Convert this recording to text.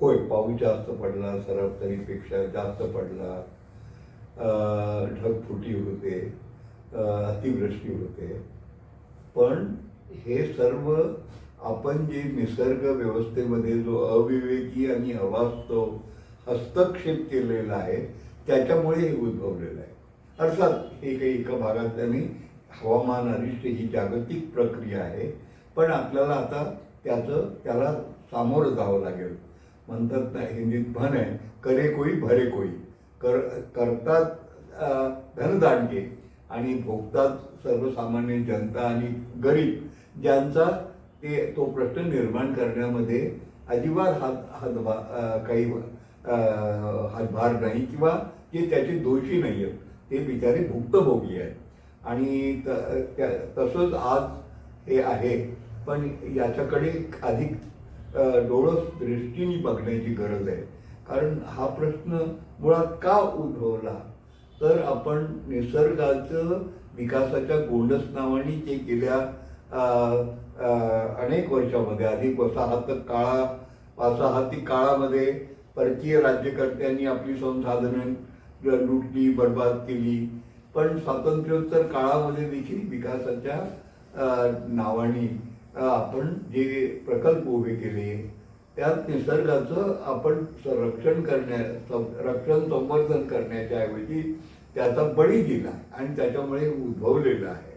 होय पाऊस जास्त पडला सरासरीपेक्षा जास्त पडला. ढगफुटी होते अतिवृष्टी होते. पण हे सर्व आपण जे निसर्ग व्यवस्थेमध्ये जो अविवेकी आणि अवास्तव हस्तक्षेप केलेला आहे त्याच्यामुळे हे उद्भवलेलं आहे. अर्थात हे काही एका भागात त्यांनी हवामान अरिष्ट ही जागतिक प्रक्रिया आहे पण आपल्याला आता त्याचं त्याला सामोरं जावं लागेल. म्हणतात ना हिंदीत म्हण आहे करे कोई भरे कोई. कर करतात धनदानके धनदांडगे आणि भोगतात सर्वसामान्य जनता आणि गरीब ज्यांचा ते तो प्रश्न निर्माण करण्यामध्ये अजिबात हात हातभार काही हातभार नाही किंवा जे त्याचे दोषी नाही आहेत ते बिचारे भुक्तभोगी आहेत. आणि त- त्या- तसंच आज हे आहे पण याच्याकडे अधिक डोळस दृष्टीने बघण्याची गरज आहे. कारण हा प्रश्न मुळात का उद्भवला? तर आपण निसर्गाचं विकासाच्या गोंडस नावाने जे गेल्या अनेक वर्षामध्ये अधिक वसाहत काळा वसाहती काळामध्ये परकीय राज्यकर्त्यांनी आपली संसाधनं लुटली बर्बाद केली. पण स्वातंत्र्योत्तर काळामध्ये देखील विकासाच्या नावाने आपण जे प्रकल्प उभे केले त्यात निसर्गाचं आपण संरक्षण करण्या रक्षण संवर्धन करण्याच्या ऐवजी त्याचा बळी दिला आणि त्याच्यामुळे उद्भवलेलं आहे.